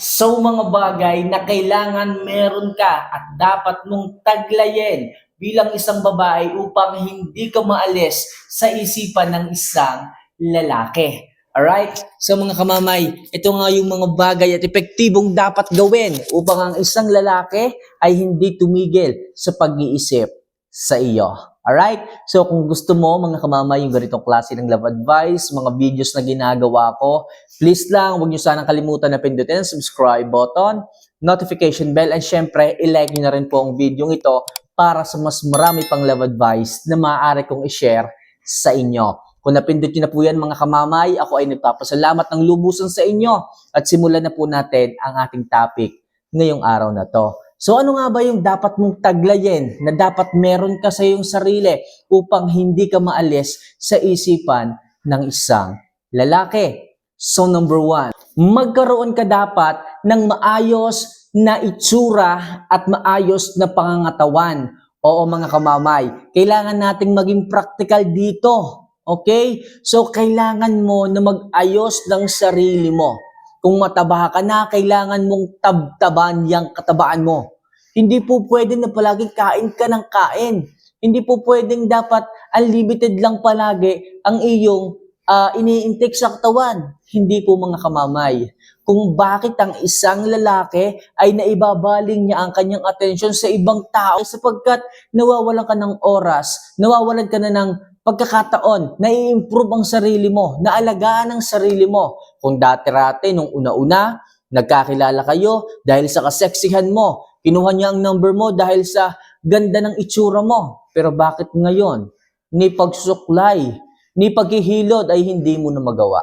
So mga bagay na kailangan meron ka at dapat mong taglayin bilang isang babae upang hindi ka maalis sa isipan ng isang lalaki. Alright? So mga kamamay, ito nga yung mga bagay at epektibong dapat gawin upang ang isang lalaki ay hindi tumigil sa pag-iisip sa iyo. Alright? So kung gusto mo mga kamamay yung ganitong klase ng love advice, mga videos na ginagawa ko, please lang huwag niyo sanang kalimutan na pindutin ang subscribe button, notification bell, and syempre, ilike niyo na rin po ang video ito para sa mas marami pang love advice na maaari kong i-share sa inyo. Kung napindot niyo na po yan mga kamamay, ako ay nagpapasalamat ng lubusan sa inyo at simulan na po natin ang ating topic ngayong araw na to. So ano nga ba yung dapat mong taglayin na dapat meron ka sa iyong sarili upang hindi ka maalis sa isipan ng isang lalaki? So number one, magkaroon ka dapat ng maayos na itsura at maayos na pangangatawan. Oo mga kamamay, kailangan nating maging practical dito. Okay? So kailangan mo na mag-ayos ng sarili mo. Kung mataba ka na, kailangan mong tabtaban yung katabaan mo. Hindi po pwede na palagi kain ka ng kain. Hindi po pwedeng dapat unlimited lang palagi ang iyong uh, ini-intake sa katawan. Hindi po mga kamamay. Kung bakit ang isang lalaki ay naibabaling niya ang kanyang atensyon sa ibang tao sapagkat nawawalan ka ng oras, nawawalan ka na ng pagkakataon na i-improve ang sarili mo, naalagaan ang sarili mo. Kung dati-rate, nung una-una, nagkakilala kayo dahil sa kaseksihan mo, kinuha niya ang number mo dahil sa ganda ng itsura mo. Pero bakit ngayon? Ni pagsuklay, ni paghihilod ay hindi mo na magawa.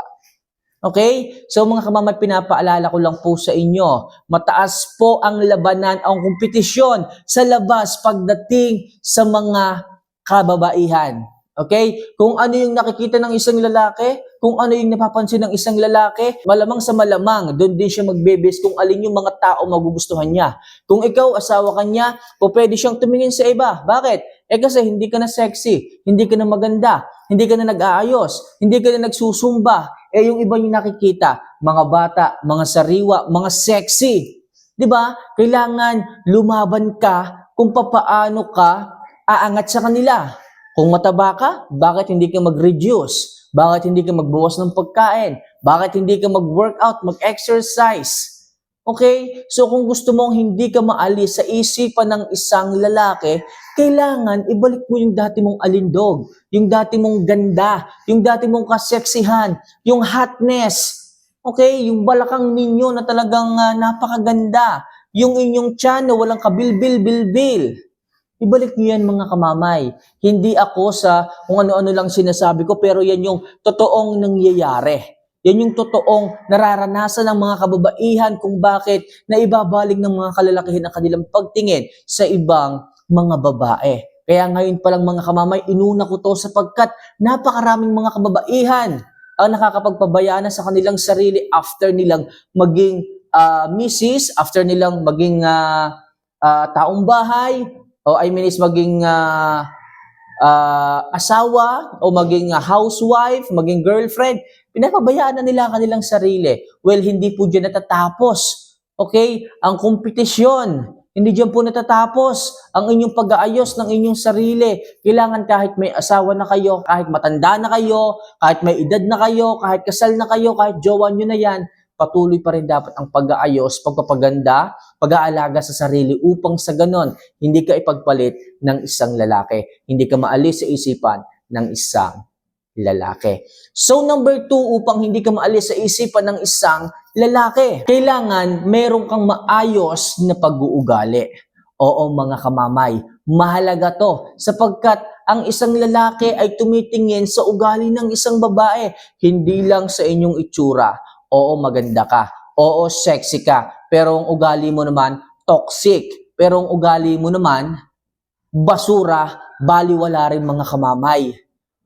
Okay? So mga kamamay, pinapaalala ko lang po sa inyo, mataas po ang labanan, ang kompetisyon sa labas pagdating sa mga kababaihan. Okay? Kung ano yung nakikita ng isang lalaki, kung ano yung napapansin ng isang lalaki, malamang sa malamang, doon din siya magbebes kung alin yung mga tao magugustuhan niya. Kung ikaw, asawa ka niya, o pwede siyang tumingin sa iba. Bakit? Eh kasi hindi ka na sexy, hindi ka na maganda, hindi ka na nag-aayos, hindi ka na nagsusumba. Eh yung iba yung nakikita, mga bata, mga sariwa, mga sexy. 'Di ba? Kailangan lumaban ka kung papaano ka aangat sa kanila. Kung mataba ka, bakit hindi ka mag-reduce? Bakit hindi ka magbawas ng pagkain? Bakit hindi ka mag-workout, mag-exercise? Okay? So kung gusto mong hindi ka maalis sa isipan ng isang lalaki, kailangan ibalik mo yung dati mong alindog, yung dati mong ganda, yung dati mong kaseksihan, yung hotness. Okay? Yung balakang ninyo na talagang uh, napakaganda. Yung inyong tiyan na walang kabilbil-bilbil. Ibalik niyo yan mga kamamay. Hindi ako sa kung ano-ano lang sinasabi ko, pero yan yung totoong nangyayari. Yan yung totoong nararanasan ng mga kababaihan kung bakit naibabaling ng mga kalalakihan ang kanilang pagtingin sa ibang mga babae. Kaya ngayon pa lang mga kamamay, inuna ko to sapagkat napakaraming mga kababaihan ang nakakapagpabayaan na sa kanilang sarili after nilang maging uh, misis, after nilang maging uh, uh, taong bahay, o I mean is maging uh, uh, asawa o maging uh, housewife, maging girlfriend, pinapabayaan na nila ang kanilang sarili. Well, hindi po dyan natatapos. Okay? Ang kompetisyon, hindi dyan po natatapos ang inyong pag-aayos ng inyong sarili. Kailangan kahit may asawa na kayo, kahit matanda na kayo, kahit may edad na kayo, kahit kasal na kayo, kahit jowa nyo na yan, patuloy pa rin dapat ang pag-aayos, pagpapaganda, pag-aalaga sa sarili upang sa ganon, hindi ka ipagpalit ng isang lalaki. Hindi ka maalis sa isipan ng isang lalaki. So number two, upang hindi ka maalis sa isipan ng isang lalaki, kailangan meron kang maayos na pag-uugali. Oo mga kamamay, mahalaga to sapagkat ang isang lalaki ay tumitingin sa ugali ng isang babae, hindi lang sa inyong itsura. Oo, maganda ka. Oo, sexy ka. Pero ang ugali mo naman, toxic. Pero ang ugali mo naman, basura, baliwala rin mga kamamay.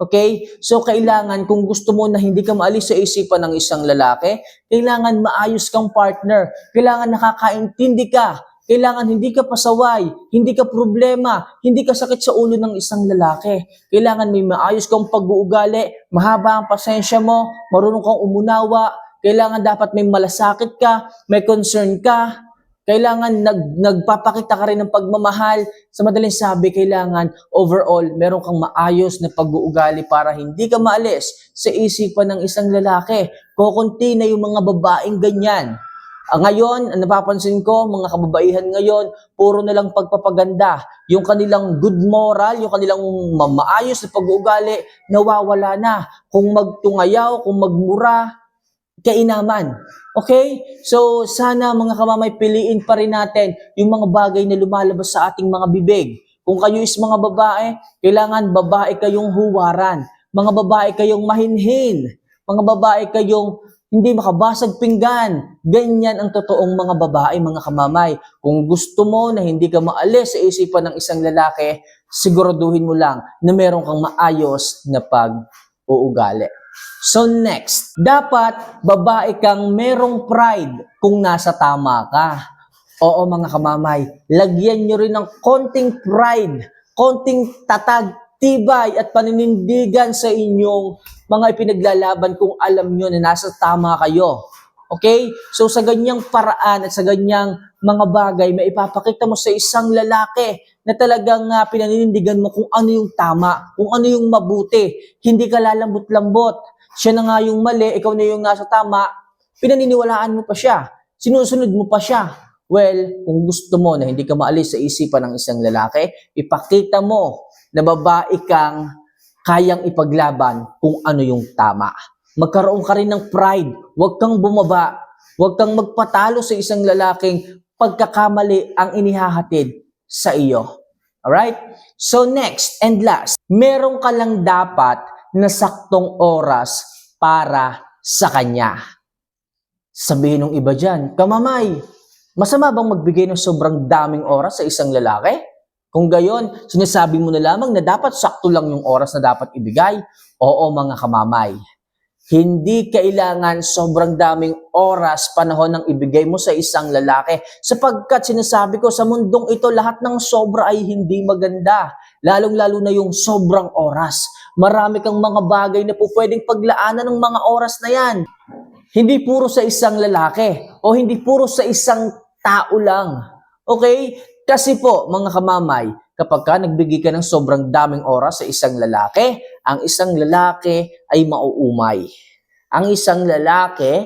Okay? So, kailangan, kung gusto mo na hindi ka maalis sa isipan ng isang lalaki, kailangan maayos kang partner. Kailangan nakakaintindi ka. Kailangan hindi ka pasaway, hindi ka problema, hindi ka sakit sa ulo ng isang lalaki. Kailangan may maayos kang pag-uugali, mahaba ang pasensya mo, marunong kang umunawa, Kailangan dapat may malasakit ka, may concern ka, kailangan nag, nagpapakita ka rin ng pagmamahal. Sa madaling sabi, kailangan overall, meron kang maayos na pag-uugali para hindi ka maalis sa isipan ng isang lalaki. Kukunti na yung mga babaeng ganyan. Ah, ngayon, napapansin ko, mga kababaihan ngayon, puro na lang pagpapaganda. Yung kanilang good moral, yung kanilang ma- maayos na pag-uugali, nawawala na. Kung magtungayaw, kung magmura, kainaman. Okay? So, sana mga kamamay, piliin pa rin natin yung mga bagay na lumalabas sa ating mga bibig. Kung kayo is mga babae, kailangan babae kayong huwaran. Mga babae kayong mahinhin. Mga babae kayong hindi makabasag pinggan. Ganyan ang totoong mga babae, mga kamamay. Kung gusto mo na hindi ka maalis sa isipan ng isang lalaki, siguraduhin mo lang na meron kang maayos na pag-uugali. So next, dapat babae kang merong pride kung nasa tama ka. Oo mga kamamay, lagyan nyo rin ng konting pride, konting tatag, tibay at paninindigan sa inyong mga ipinaglalaban kung alam nyo na nasa tama kayo. Okay? So sa ganyang paraan at sa ganyang mga bagay, maipapakita mo sa isang lalaki na talagang uh, pinaninindigan mo kung ano yung tama, kung ano yung mabuti. Hindi ka lalambot-lambot. Siya na nga yung mali, ikaw na yung nasa tama, pinaniniwalaan mo pa siya. Sinusunod mo pa siya. Well, kung gusto mo na hindi ka maalis sa isipan ng isang lalaki, ipakita mo na babae kang kayang ipaglaban kung ano yung tama. Magkaroon ka rin ng pride. Huwag kang bumaba. Huwag kang magpatalo sa isang lalaking pagkakamali ang inihahatid sa iyo. Alright? So next and last, meron ka lang dapat na saktong oras para sa kanya. Sabihin ng iba dyan, kamamay, masama bang magbigay ng sobrang daming oras sa isang lalaki? Kung gayon, sinasabi mo na lamang na dapat sakto lang yung oras na dapat ibigay? Oo mga kamamay. Hindi kailangan sobrang daming oras, panahon ng ibigay mo sa isang lalaki. Sapagkat sinasabi ko, sa mundong ito, lahat ng sobra ay hindi maganda. Lalong-lalo na yung sobrang oras. Marami kang mga bagay na po pwedeng paglaanan ng mga oras na yan. Hindi puro sa isang lalaki o hindi puro sa isang tao lang. Okay? Kasi po, mga kamamay, kapag ka nagbigay ka ng sobrang daming oras sa isang lalaki, ang isang lalaki ay mauumay. Ang isang lalaki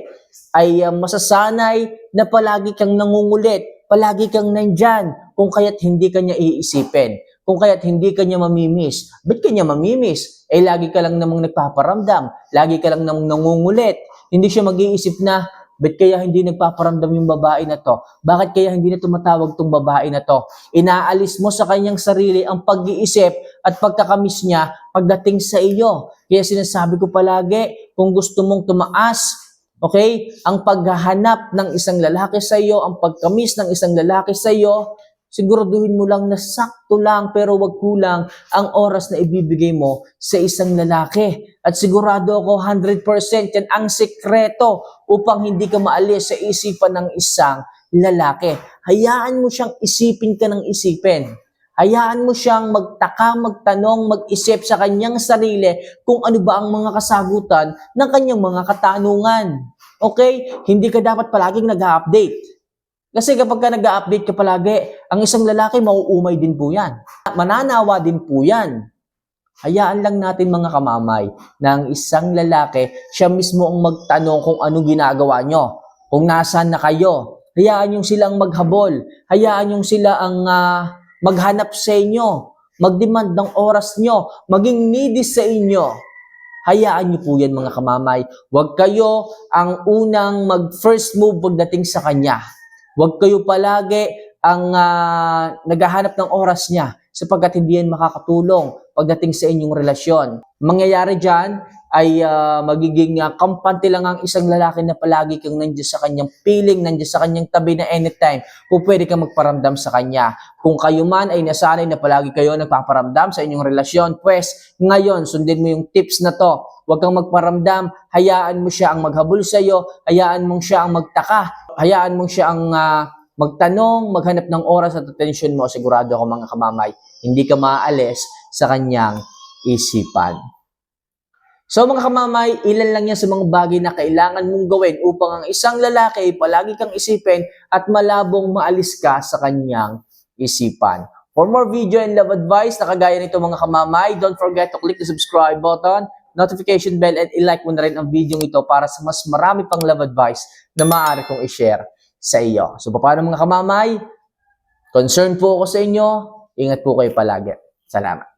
ay uh, masasanay na palagi kang nangungulit, palagi kang nandyan, kung kaya't hindi ka niya iisipin, kung kaya't hindi ka niya mamimiss. Ba't ka niya mamimiss? Eh, lagi ka lang namang nagpaparamdam, lagi ka lang namang nangungulit. Hindi siya mag-iisip na, ba't kaya hindi nagpaparamdam yung babae na to? Bakit kaya hindi na tumatawag tong babae na to? Inaalis mo sa kanyang sarili ang pag-iisip at pagkakamiss niya pagdating sa iyo. Kaya sinasabi ko palagi, kung gusto mong tumaas, okay, ang paghahanap ng isang lalaki sa iyo, ang pagkamis ng isang lalaki sa iyo, siguraduhin mo lang na sakto lang pero wag kulang ang oras na ibibigay mo sa isang lalaki. At sigurado ako 100% yan ang sekreto upang hindi ka maalis sa isipan ng isang lalaki. Hayaan mo siyang isipin ka ng isipin. Hayaan mo siyang magtaka, magtanong, mag-isip sa kanyang sarili kung ano ba ang mga kasagutan ng kanyang mga katanungan. Okay? Hindi ka dapat palaging nag-update. Kasi kapag ka nag-update ka palagi, ang isang lalaki mauumay din po yan. Mananawa din po yan. Hayaan lang natin mga kamamay na ang isang lalaki, siya mismo ang magtanong kung anong ginagawa nyo. Kung nasaan na kayo. Hayaan yung silang maghabol. Hayaan yung sila ang uh, maghanap sa inyo. Magdemand ng oras nyo. Maging needy sa inyo. Hayaan nyo po yan mga kamamay. Huwag kayo ang unang mag-first move pagdating sa kanya. Huwag kayo palagi ang uh, naghahanap ng oras niya sapagkat hindi yan makakatulong pagdating sa inyong relasyon. Mangyayari dyan ay uh, magiging uh, kampante lang ang isang lalaki na palagi kang nandiyan sa kanyang piling, nandiyan sa kanyang tabi na anytime kung pwede kang magparamdam sa kanya. Kung kayo man ay nasanay na palagi kayo nagpaparamdam sa inyong relasyon, pues ngayon sundin mo yung tips na to. Huwag kang magparamdam, hayaan mo siya ang maghabol sa iyo, hayaan mong siya ang magtaka, hayaan mong siya ang uh, magtanong, maghanap ng oras at atensyon mo, sigurado ako mga kamamay, hindi ka maaalis sa kanyang isipan. So mga kamamay, ilan lang yan sa mga bagay na kailangan mong gawin upang ang isang lalaki palagi kang isipin at malabong maalis ka sa kanyang isipan. For more video and love advice na kagaya nito mga kamamay, don't forget to click the subscribe button, notification bell, and i-like mo na rin ang video ito para sa mas marami pang love advice na maaari kong i-share sa iyo. So paano mga kamamay? Concern po ako sa inyo. Ingat po kayo palagi. Salamat.